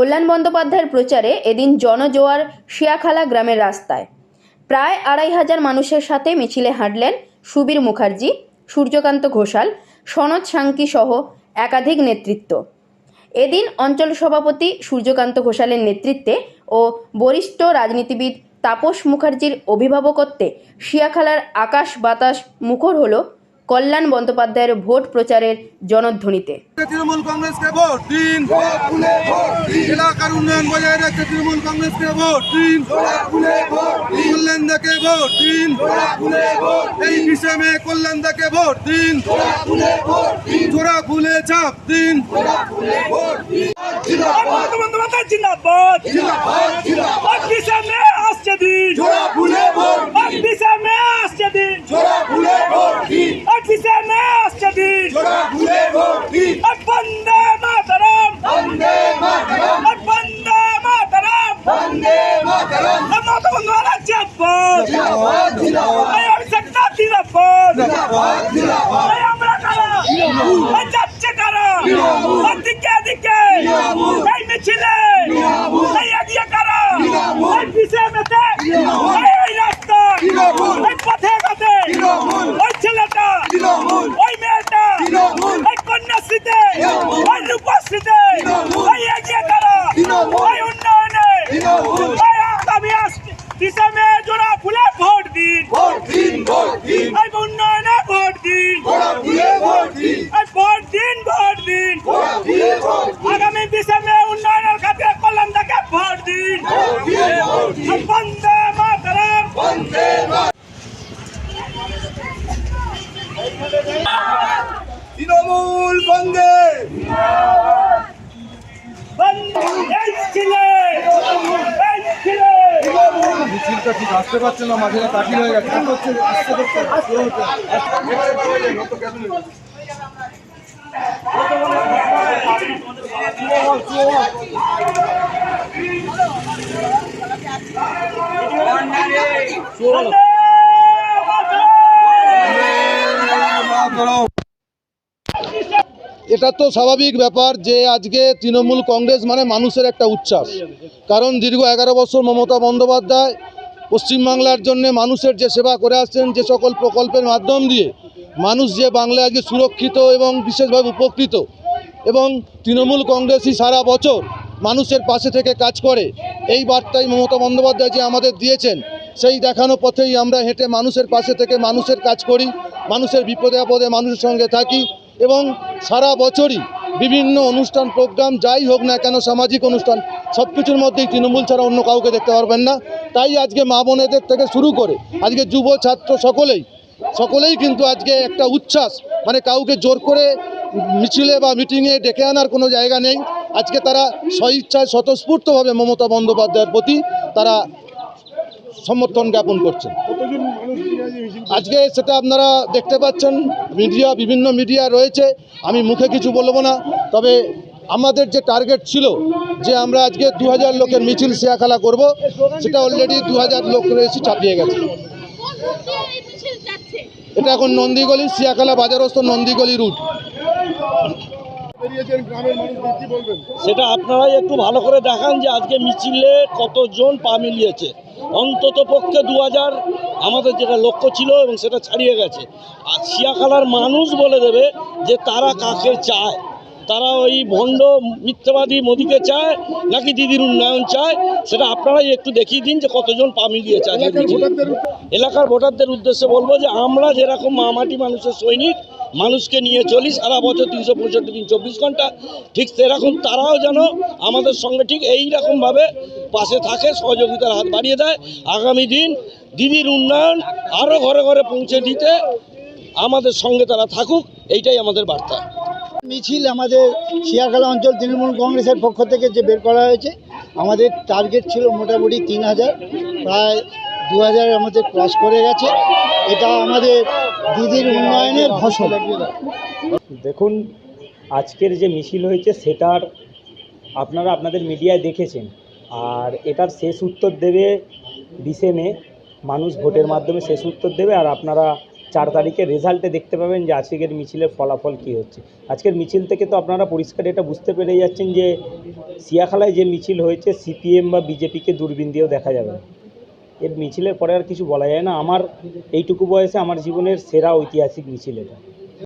কল্যাণ বন্দ্যোপাধ্যায়ের প্রচারে এদিন জনজোয়ার শিয়াখালা গ্রামের রাস্তায়। প্রায় আড়াই হাজার মানুষের সাথে মিছিলে হাঁটলেন সুবীর মুখার্জি, সূর্যকান্ত ঘোষাল, সনদ সাংকি সহ একাধিক নেতৃত্ব। এদিন অঞ্চল সভাপতি সূর্যকান্ত ঘোষালের নেতৃত্বে ও বরিষ্ঠ রাজনীতিবিদ তাপস মুখার্জির অভিভাবকত্বে শিয়াখালার আকাশ বাতাস মুখর হল কল্যাণ বন্দ্যোপাধ্যায়ের ভোট প্রচারের জনধ্বনিতে তৃণমূল কংগ্রেসকে ভোট দিন এলাকার উন্নয়ন বজায় রাখতে তৃণমূল কংগ্রেসকে ভোট দিন কল্যাণদাকে ভোট দিন এই বিষয়ে কল্যাণদাকে ভোট দিন জোড়া ফুলে চাপ দিন মমতা বন্দ্যোপাধ্যায় জিন্দাবাদ ছাব্বিশে মে আসছে দিন ছাব্বিশে মে আসছে দিন মে আসছে দিন আর বন্দে মাতরম আর বন্দে মাতরম আর মমতা বন্দ্যোপাধ্যায় জিন্দাবাদ এই অভিষেক আমি জিন্দাবাদ এই আমরা কারা এই যাচ্ছে কারা আর দিকে দিকে এই মিছিলে এই এগিয়ে কারা এই পিছিয়ে মেতে এই ওই রাস্তা এই পথে পথে ওই ছেলেটা ওই মেয়েটা এই কন্যাশ্রীতে ওই রূপশ্রীতে ওই এগিয়ে কারা ওই উন্নয়নে ওই আগামী আসছে ডিসেম্বরে জোড়া ফুলে ভোট দিন এই উন্নয়নে ভোট দিন এই ভোট দিন ভোট দিন আগামী ডিসেম্বরে উন্নয়নের খাতে কলম থেকে ভোট দিন। বন্দে মাতরম। তৃণমূল বন্দে বন্দে এই ছিলে মিছিলটা ঠিক আসতে পারছে না মাঝে তাকিয়ে হয়ে গেছে হচ্ছে আসতে বন্দে মাতরম। এটা তো স্বাভাবিক ব্যাপার যে আজকে তৃণমূল কংগ্রেস মানে মানুষের একটা উচ্ছ্বাস। কারণ দীর্ঘ এগারো বছর মমতা বন্দ্যোপাধ্যায় পশ্চিমবাংলার জন্য মানুষের যে সেবা করে আসছেন, যে সকল প্রকল্পের মাধ্যম দিয়ে মানুষ যে বাংলায় আজকে সুরক্ষিত এবং বিশেষভাবে উপকৃত এবং তৃণমূল কংগ্রেসই সারা বছর মানুষের পাশে থেকে কাজ করে। এই বার্তাই মমতা বন্দ্যোপাধ্যায় যে আমাদের দিয়েছেন, সেই দেখানো পথেই আমরা হেঁটে মানুষের পাশে থেকে মানুষের কাজ করি, মানুষের বিপদে আপদে মানুষের সঙ্গে থাকি এবং সারা বছরই বিভিন্ন অনুষ্ঠান, প্রোগ্রাম যাই হোক না কেন, সামাজিক অনুষ্ঠান সব কিছুর মধ্যেই তৃণমূল ছাড়া অন্য কাউকে দেখতে পারবেন না। তাই আজকে মা বোনেদের থেকে শুরু করে, আজকে যুব ছাত্র সকলেই সকলেই কিন্তু আজকে একটা উচ্ছ্বাস মানে কাউকে জোর করে মিছিলে বা মিটিংয়ে ডেকে আনার কোনো জায়গা নেই। আজকে তারা স্বইচ্ছায় স্বতঃস্ফূর্তভাবে মমতা বন্দ্যোপাধ্যায়ের প্রতি তারা সমর্থন জ্ঞাপন করছেন। আজকে সেটা আপনারা দেখতে পাচ্ছেন মিডিয়া বিভিন্ন মিডিয়া রয়েছে আমি মুখে কিছু বলব না। তবে আমাদের যে টার্গেট ছিল যে আমরা আজকে দু হাজার লোকের মিছিল শেয়াখালা করব সেটা অলরেডি দু হাজার লোক রয়েছে চাপিয়ে গেছে কোন দিয়ে এই মিছিল যাচ্ছে এটা এখন নন্দীগলি সিয়াকালা বাজারস্থ নন্দীগলি রুট সেটা আপনারাই একটু ভালো করে দেখান যে আজকে মিছিলে কতজন পা মিলিয়েছে। অন্তত পক্ষে দু হাজার আমাদের যেটা লক্ষ্য ছিল এবং সেটা ছাড়িয়ে গেছে। আর শিয়াখালার মানুষ বলে দেবে যে তারা কাকে চায়। তারা ওই ভণ্ড মিথ্যাবাদী মোদিকে চায় নাকি দিদির উন্নয়ন চায় সেটা আপনারাই একটু দেখিয়ে দিন যে কতজন পা মিলিয়েছে মিছিলে। এলাকার ভোটারদের উদ্দেশ্যে বলব যে আমরা যেরকম মামাটি মানুষের সৈনিক মানুষকে নিয়ে চলি সারা বছর তিনশো পঁয়ষট্টি দিন চব্বিশ ঘণ্টা ঠিক সেরকম তারাও যেন আমাদের সঙ্গে ঠিক এই রকমভাবে পাশে থাকে সহযোগিতার হাত বাড়িয়ে দেয় আগামী দিন দিদির উন্নয়ন আরও ঘরে ঘরে পৌঁছে দিতে আমাদের সঙ্গে তারা থাকুক এইটাই আমাদের বার্তা মিছিল আমাদের শিয়াখালা অঞ্চল তৃণমূল কংগ্রেসের পক্ষ থেকে যে বের করা হয়েছে, আমাদের টার্গেট ছিল মোটামুটি তিন হাজার, প্রায় দু হাজার আমাদের ক্রস করে গেছে। এটা আমাদের দিদির উন্নয়নের ফসল। দেখুন, আজকের যে মিছিল হয়েছে সেটার আপনারা আপনাদের মিডিয়ায় দেখেছেন। আর এটার শেষ উত্তর দেবে বিশে মে মানুষ ভোটের মাধ্যমে শেষ উত্তর দেবে, আর আপনারা চার তারিখে রেজাল্টে দেখতে পাবেন যে আজকের মিছিলের ফলাফল কী হচ্ছে। আজকের মিছিল থেকে তো আপনারা পরিষ্কার এটা বুঝতে পেরে যাচ্ছেন যে সিয়াখালায় যে মিছিল হয়েছে, সিপিএম বা বিজেপিকে দূরবীন দিয়েও দেখা যাবে এর মিছিলের পরে আর কিছু বলা যায় না। আমার এইটুকু বয়সে আমার জীবনের সেরা ঐতিহাসিক মিছিল এটা।